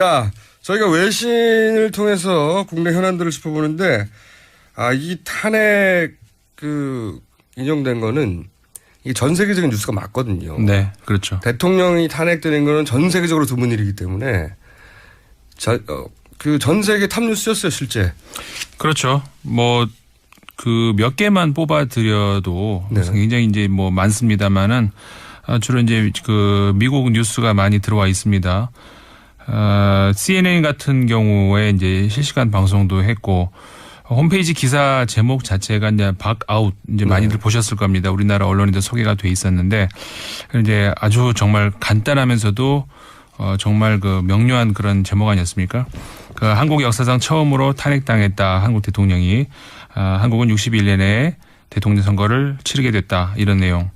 자, 저희가 외신을 통해서 국내 현안들을 짚어보는데, 아, 이 탄핵 그 인용된 거는 이게 전 세계적인 뉴스가 맞거든요. 네, 그렇죠. 대통령이 탄핵되는 거는 전 세계적으로 드문 일이기 때문에 어, 그전 세계 탑 뉴스였어요, 실제. 그렇죠. 뭐 그 몇 개만 뽑아 드려도 네. 굉장히 이제 뭐 많습니다만은 아, 주로 이제 그 미국 뉴스가 많이 들어와 있습니다. 아, CNN 같은 경우에 이제 실시간 방송도 했고 홈페이지 기사 제목 자체가 이제 박아웃 이제 많이들 보셨을 겁니다. 우리나라 언론에도 소개가 돼 있었는데 이제 아주 정말 간단하면서도 어 정말 그 명료한 그런 제목 아니었습니까? 그 한국 역사상 처음으로 탄핵당했다 한국 대통령이 아, 한국은 61년 에 대통령 선거를 치르게 됐다 이런 내용.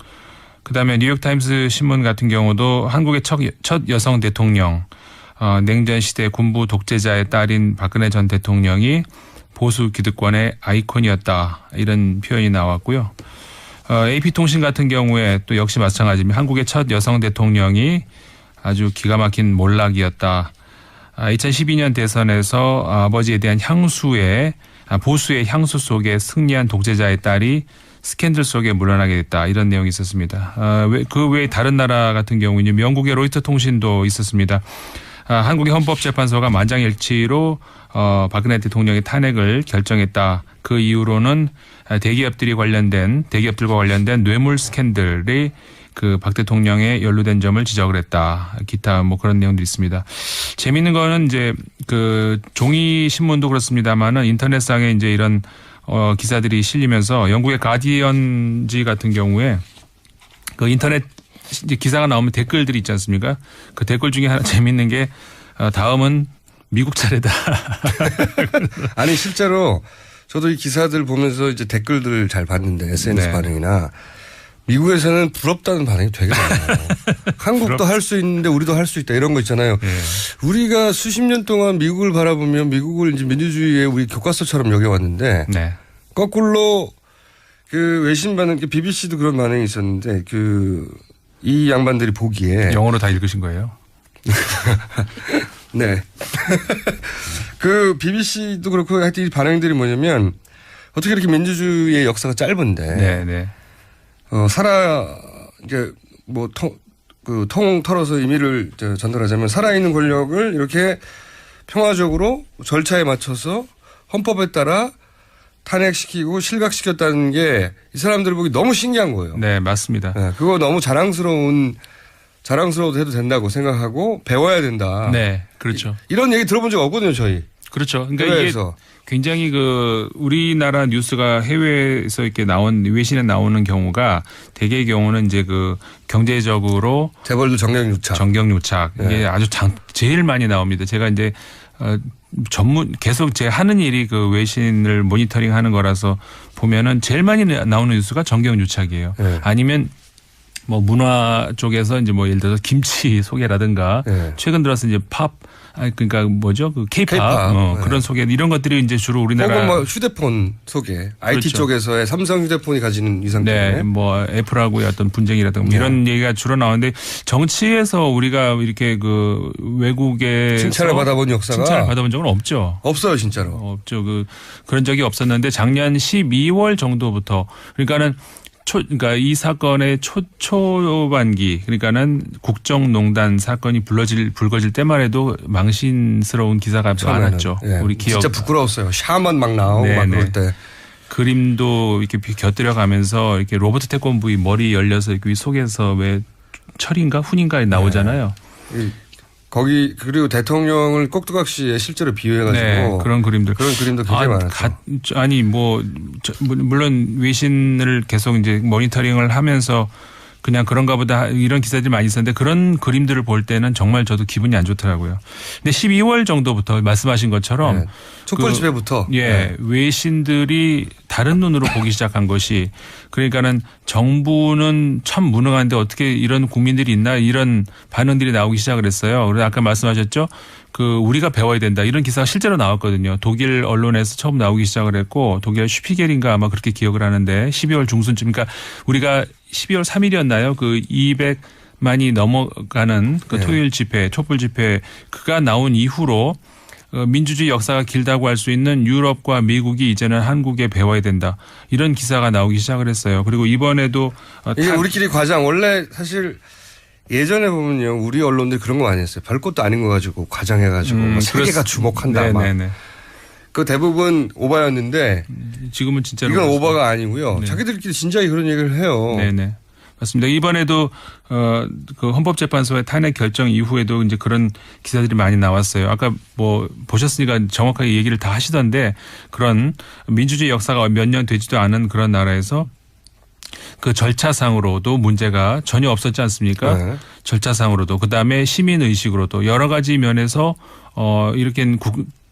그다음에 뉴욕 타임스 신문 같은 경우도 한국의 첫, 첫 여성 대통령 어, 냉전 시대 군부 독재자의 딸인 박근혜 전 대통령이 보수 기득권의 아이콘이었다 이런 표현이 나왔고요. 어, AP통신 같은 경우에 또 역시 마찬가지입니다. 한국의 첫 여성 대통령이 아주 기가 막힌 몰락이었다. 아, 2012년 대선에서 아버지에 대한 향수의 아, 보수의 향수 속에 승리한 독재자의 딸이 스캔들 속에 물러나게 됐다 이런 내용이 있었습니다. 아, 왜- 그 외에 다른 나라 같은 경우는 영국의 로이터 통신도 있었습니다. 아, 한국의 헌법재판소가 만장일치로 어, 박근혜 대통령의 탄핵을 결정했다. 그 이후로는 아, 대기업들이 관련된 대기업들과 관련된 뇌물 스캔들이 그 박 대통령에 연루된 점을 지적을 했다. 기타 뭐 그런 내용들이 있습니다. 재미있는 거는 이제 그 종이 신문도 그렇습니다만은 인터넷상에 이제 이런 어 기사들이 실리면서 영국의 가디언지 같은 경우에 그 인터넷 이제 기사가 나오면 댓글들이 있지 않습니까? 그 댓글 중에 하나 재밌는 게 어, 다음은 미국 차례다. 아니, 실제로 저도 이 기사들 보면서 이제 댓글들을 잘 봤는데 SNS 네. 반응이나 미국에서는 부럽다는 반응이 되게 많아요. 한국도 할 수 있는데 우리도 할 수 있다 이런 거 있잖아요. 예. 우리가 수십 년 동안 미국을 바라보면 미국을 이제 민주주의의 우리 교과서처럼 여겨왔는데 네. 거꾸로 그 외신 반응, BBC도 그런 반응이 있었는데 그 이 양반들이 보기에 영어로 다 읽으신 거예요? 네. 그 BBC도 그렇고 하여튼 이 반응들이 뭐냐면 어떻게 이렇게 민주주의의 역사가 짧은데 네, 네. 어, 살아 이제 뭐통 그통 털어서 의미를 저 전달하자면 살아있는 권력을 이렇게 평화적으로 절차에 맞춰서 헌법에 따라 탄핵시키고 실각시켰다는 게 이 사람들 보기 너무 신기한 거예요. 네, 맞습니다. 네, 그거 너무 자랑스러운 자랑스러워도 해도 된다고 생각하고 배워야 된다. 네, 그렇죠. 이 런 얘기 들어본 적 없거든요, 저희. 그렇죠. 그러니까 이게 그래서 굉장히 그 우리나라 뉴스가 해외에서 이렇게 나온 외신에 나오는 경우가 대개의 경우는 이제 그 경제적으로 재벌도 정경유착. 정경유착 이게 네. 아주 장, 제일 많이 나옵니다. 제가 이제 어, 전문 계속 제 하는 일이 그 외신을 모니터링 하는 거라서 보면은 제일 많이 나- 나오는 뉴스가 정경 유착이에요. 네. 아니면 뭐 문화 쪽에서 이제 뭐 예를 들어서 김치 소개라든가 네. 최근 들어서 이제 팝 아니 그러니까 뭐죠 그 케이팝. 어, 네. 그런 소개 이런 것들이 이제 주로 우리나라 혹은 뭐 휴대폰 소개. IT 그렇죠. 쪽에서의 삼성 휴대폰이 가지는 위상 네. 뭐 애플하고의 어떤 분쟁이라든가 네. 이런 얘기가 주로 나오는데 정치에서 우리가 이렇게 그 외국에 칭찬을 받아본 역사가 칭찬을 받아본 적은 없죠. 없어요, 진짜로. 없죠. 그 그런 적이 없었는데 작년 12월 정도부터 그러니까는 초 그러니까 이 사건의 초 초반기 그러니까는 국정농단 사건이 불러질 불거질 때만 해도 망신스러운 기사가. 많았죠. 예. 우리 기억 진짜 부끄러웠어요. 샤먼 막 나오고 네, 막 네. 그럴 때. 그림도 이렇게 곁들여 가면서 이렇게 로버트 태권브이 머리 열려서 이렇게 위 속에서 왜 철인가 훈인가 나오잖아요. 이 거기 그리고 대통령을 꼭두각시에 실제로 비유해가지고 네, 그런 그림들. 그런 그림도 굉장히 아, 많았죠. 가- 아니 뭐 저, 물론 외신을 계속 이제 모니터링을 하면서 그냥 그런가 보다 이런 기사들이 많이 있었는데 그런 그림들을 볼 때는 정말 저도 기분이 안 좋더라고요. 근데 12월 정도부터 말씀하신 것처럼 네. 촛불 그- 집회부터 예, 네. 외신들이 다른 눈으로 보기 시작한 것이 그러니까는 정부는 참 무능한데 어떻게 이런 국민들이 있나 이런 반응들이 나오기 시작을 했어요. 그래서 아까 말씀하셨죠. 그 우리가 배워야 된다 이런 기사가 실제로 나왔거든요. 독일 언론에서 처음 나오기 시작을 했고 독일 슈피겔인가 아마 그렇게 기억을 하는데 12월 중순쯤 그러니까 우리가 12월 3일이었나요? 그 200 많이 넘어가는 그 네. 토요일 집회, 촛불 집회 그가 나온 이후로 어, 민주주의 역사가 길다고 할 수 있는 유럽과 미국이 이제는 한국에 배워야 된다. 이런 기사가 나오기 시작을 했어요. 그리고 이번에도 어, 이게 타- 우리끼리 과장 원래 사실 예전에 보면요 우리 언론들 그런 거 많이 했어요. 별 것도 아닌 거 가지고 과장해 가지고 음, 뭐 세계가 주목한다. 막. 네네네. 그 대부분 오바였는데 지금은 진짜로 이건. 오바가 아니고요. 네. 자기들끼리 진작에 그런 얘기를 해요. 네네. 맞습니다. 이번에도 어그 헌법재판소의 탄핵 결정 이후에도 이제 그런 기사들이 많이 나왔어요. 아까 뭐 보셨으니까 정확하게 얘기를 다 하시던데 그런 민주주의 역사가 몇 년 되지도 않은 그런 나라에서 그 절차상으로도 문제가 전혀 없었지 않습니까? 네. 절차상으로도 그다음에 시민 의식으로도 여러 가지 면에서 어 이렇게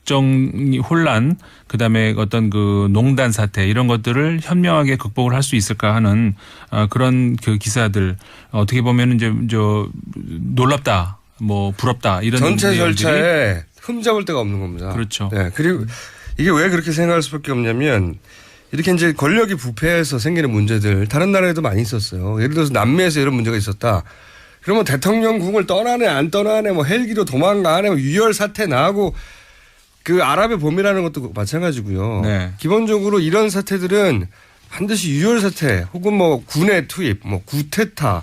국정 혼란 그다음에 어떤 그 농단 사태 이런 것들을 현명하게 극복을 할 수 있을까 하는 아 그런 그 기사들 어떻게 보면 이제 저 놀랍다 뭐 부럽다 이런 전체 내용들이 절차에 흠잡을 데가 없는 겁니다. 그렇죠. 네. 그리고 이게 왜 그렇게 생각할 수밖에 없냐면 이렇게 이제 권력이 부패해서 생기는 문제들 다른 나라에도 많이 있었어요. 예를 들어서 남미에서 이런 문제가 있었다. 그러면 대통령궁을 떠나네 안 떠나네 뭐 헬기로 도망가네 뭐 유혈 사태 나고 그 아랍의 봄이라는 것도 마찬가지고요. 네. 기본적으로 이런 사태들은 반드시 유혈 사태 혹은 뭐 군의 투입, 뭐 구테타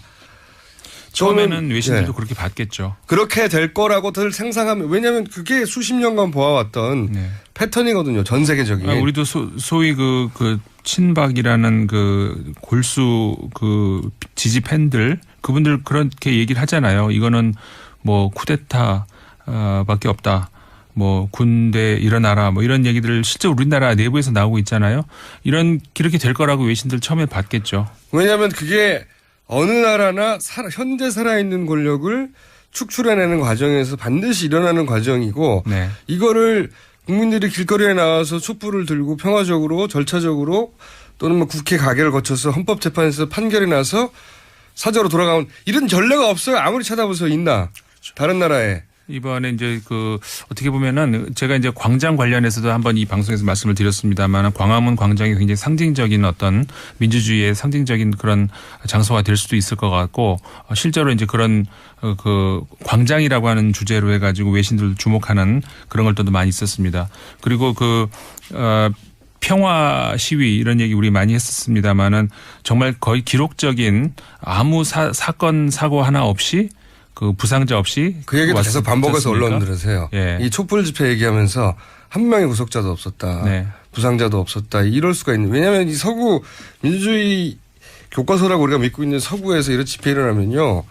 처음에는 외신들도 네. 그렇게 봤겠죠. 그렇게 될 거라고들 생각하면 왜냐하면 그게 수십 년간 보아왔던 네. 패턴이거든요. 전 세계적인. 아, 우리도 소, 소위 그, 그, 친박이라는 그 골수 그 지지 팬들 그분들 그렇게 얘기를 하잖아요. 이거는 뭐 쿠데타 어, 밖에 없다. 뭐 군대 일어나라 뭐 이런 얘기들 실제 우리나라 내부에서 나오고 있잖아요. 이런 이렇게 될 거라고 외신들 처음에 봤겠죠. 왜냐하면 그게 어느 나라나 살아- 현재 살아있는 권력을 축출해내는 과정에서 반드시 일어나는 과정이고 네. 이거를 국민들이 길거리에 나와서 촛불을 들고 평화적으로 절차적으로 또는 뭐 국회 가결을 거쳐서 헌법재판에서 판결이 나서 사저로 돌아가면 이런 전례가 없어요. 아무리 찾아보세요. 있나. 다른 나라에. 이번에 이제 그 어떻게 보면은 제가 이제 광장 관련해서도 한번 이 방송에서 말씀을 드렸습니다만 광화문 광장이 굉장히 상징적인 어떤 민주주의의 상징적인 그런 장소가 될 수도 있을 것 같고 어, 실제로 이제 그런 어, 그 광장이라고 하는 주제로 해가지고 외신들 주목하는 그런 것들도 많이 있었습니다. 그리고 그 어, 평화 시위 이런 얘기 우리 많이 했었습니다만은 정말 거의 기록적인 아무 사, 사건 사고 하나 없이 그 부상자 없이 그 얘기도 왔- 계속 반복해서? 언론들에서 해요. 예. 이 촛불 집회 얘기하면서 한 명의 구속자도 없었다. 네. 부상자도 없었다. 이럴 수가 있는. 왜냐하면 이 서구 민주주의 교과서라고 우리가 믿고 있는 서구에서 이런 집회 일어나면요.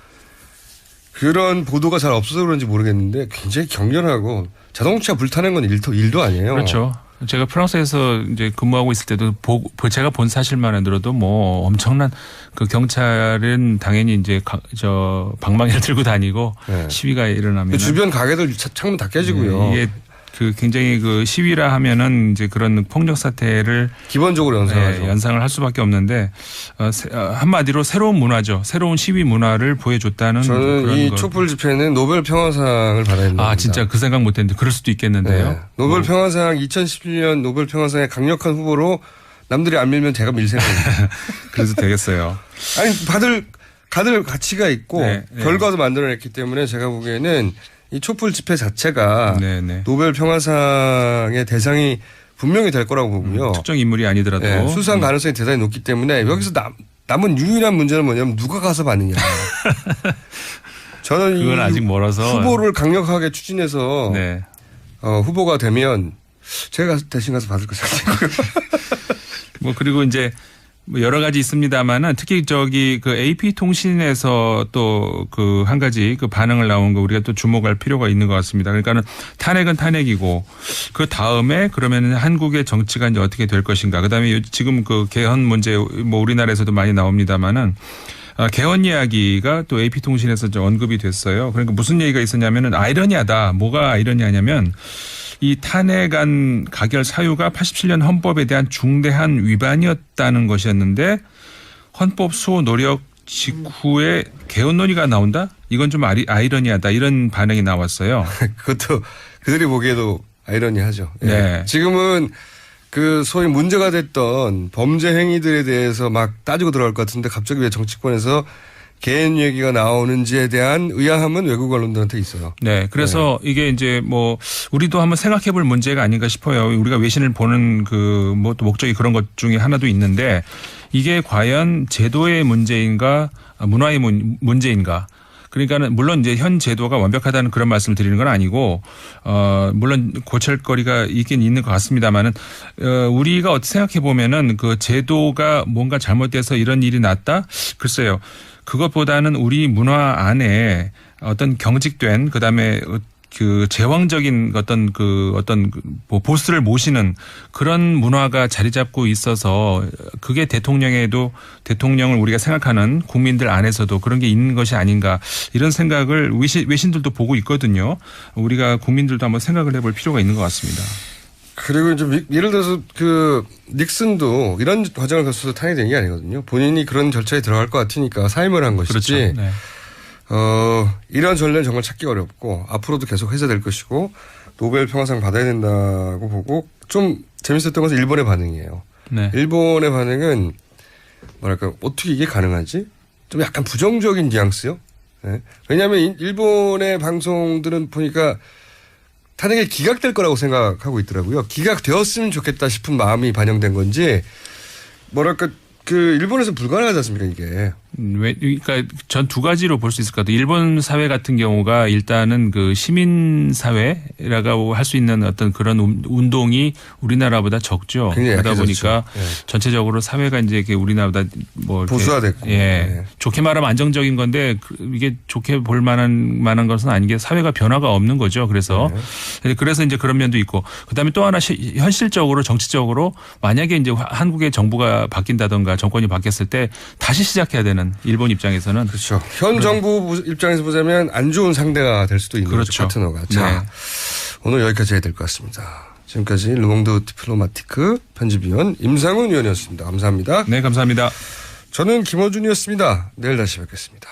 그런 보도가 잘 없어서 그런지 모르겠는데 굉장히 격렬하고 자동차 불타는 건 일도, 일도 아니에요. 그렇죠. 제가 프랑스에서 이제 근무하고 있을 때도 보, 보- 제가 본 사실만 들어도 뭐 엄청난 그 경찰은 당연히 이제 가- 저 방망이를 들고 다니고 네. 시위가 일어나면 그 주변 가게들 차- 창문 다 깨지고요. 이게 그 굉장히 그 시위라 하면은 이제 그런 폭력 사태를 기본적으로 연상하죠. 예, 연상을 할 수밖에 없는데 어, 세- 어, 한마디로 새로운 문화죠. 새로운 시위 문화를 보여줬다는 저는 이 거. 촉불 집회는 노벨 평화상을 받아야 된다. 아 진짜 그 생각 못했는데 그럴 수도 있겠는데요. 네. 노벨 평화상 2017년 노벨 평화상의 강력한 후보로 남들이 안 밀면 제가 밀 생각입니다. 그래서 되겠어요. 아니 받을 가들 가치가 있고 네, 네. 결과도 만들어냈기 때문에 제가 보기에는 이 촛불 집회 자체가 네네. 노벨 평화상의 대상이 분명히 될 거라고 보고요. 특정 인물이 아니더라도 네, 수상 가능성이 대단히 높기 때문에 여기서 남, 남은 유일한 문제는 뭐냐면 누가 가서 받느냐. 저는 이 그건 아직 멀어서 후보를 강력하게 추진해서 네. 어, 후보가 되면 제가 대신 가서 받을 것 같아요. 뭐 그리고 이제 뭐 여러 가지 있습니다만은 특히 저기 그 AP 통신에서 또 그 한 가지 그 반응을 나온 거 우리가 또 주목할 필요가 있는 것 같습니다. 그러니까는 탄핵은 탄핵이고 그 다음에 그러면은 한국의 정치가 이제 어떻게 될 것인가. 그다음에 요- 지금 그 개헌 문제 뭐 우리나라에서도 많이 나옵니다만은 아, 개헌 이야기가 또 AP통신에서 좀 언급이 됐어요. 그러니까 무슨 얘기가 있었냐면은 아이러니하다. 뭐가 아이러니하냐면 이 탄핵안 가결 사유가 87년 헌법에 대한 중대한 위반이었다는 것이었는데 헌법 수호 노력 직후에 개헌 논의가 나온다? 이건 좀 아리, 아이러니하다. 이런 반응이 나왔어요. 그것도 그들이 보기에도 아이러니하죠. 예. 네. 지금은 그 소위 문제가 됐던 범죄 행위들에 대해서 막 따지고 들어갈 것 같은데 갑자기 왜 정치권에서 개인 얘기가 나오는지에 대한 의아함은 외국 언론들한테 있어요. 네. 그래서 이게 이제 뭐 우리도 한번 생각해 볼 문제가 아닌가 싶어요. 우리가 외신을 보는 그 뭐 또 목적이 그런 것 중에 하나도 있는데 이게 과연 제도의 문제인가 문화의 문- 문제인가 그러니까는 물론 이제 현 제도가 완벽하다는 그런 말씀을 드리는 건 아니고 어 물론 고칠 거리가 있긴 있는 것 같습니다만은 어 우리가 어떻게 생각해 보면은 그 제도가 뭔가 잘못돼서 이런 일이 났다 글쎄요 그것보다는 우리 문화 안에 어떤 경직된 그다음에 그 제왕적인 어떤 그 어떤 그뭐 보스를 모시는 그런 문화가 자리 잡고 있어서 그게 대통령에도 대통령을 우리가 생각하는 국민들 안에서도 그런 게 있는 것이 아닌가 이런 생각을 외신, 외신들도 보고 있거든요. 우리가 국민들도 한번 생각을 해볼 필요가 있는 것 같습니다. 그리고 이제 미- 예를 들어서 그 닉슨도 이런 과정을 거쳐서 탄핵이 된게 아니거든요. 본인이 그런 절차에 들어갈 것 같으니까 사임을 한 것이지. 그렇죠. 네. 어, 이런 전례는 정말 찾기 어렵고 앞으로도 계속 해제될 것이고 노벨 평화상 받아야 된다고 보고 좀 재밌었던 것은 일본의 반응이에요. 네. 일본의 반응은 뭐랄까 어떻게 이게 가능하지? 좀 약간 부정적인 뉘앙스요. 예. 왜냐하면 이- 일본의 방송들은 보니까 탄핵이 기각될 거라고 생각하고 있더라고요. 기각되었으면 좋겠다 싶은 마음이 반영된 건지 뭐랄까 그 일본에서 불가능하지 않습니까 이게. 음, 왜, 그러니까 전 두 가지로 볼 수 있을 것 같아요. 일본 사회 같은 경우가 일단은 그 시민 사회라고 할 수 있는 어떤 그런 운- 운동이 우리나라보다 적죠. 그러다. 보니까 예. 전체적으로 사회가 이제 이렇게 우리나라보다 뭐 보수화됐고. 예. 예. 좋게 말하면 안정적인 건데 그- 이게 좋게 볼 만한 만한 것은 아닌 게 사회가 변화가 없는 거죠. 그래서 네. 그래서 이제 그런 면도 있고 그다음에 또 하나 시- 현실적으로 정치적으로 만약에 이제 화- 한국의 정부가 바뀐다던가 정권이 바뀌었을 때 다시 시작해야 되는 일본 입장에서는 그렇죠. 현 정부 부- 입장에서 보자면 안 좋은 상대가 될 수도 있는 그렇죠. 파트너가. 자, 네. 오늘 여기까지 해야 될 것 같습니다. 지금까지 르몽드 디플로마티크 편집위원 임상훈 위원이었습니다. 감사합니다. 네 감사합니다. 저는 김어준이었습니다. 내일 다시 뵙겠습니다.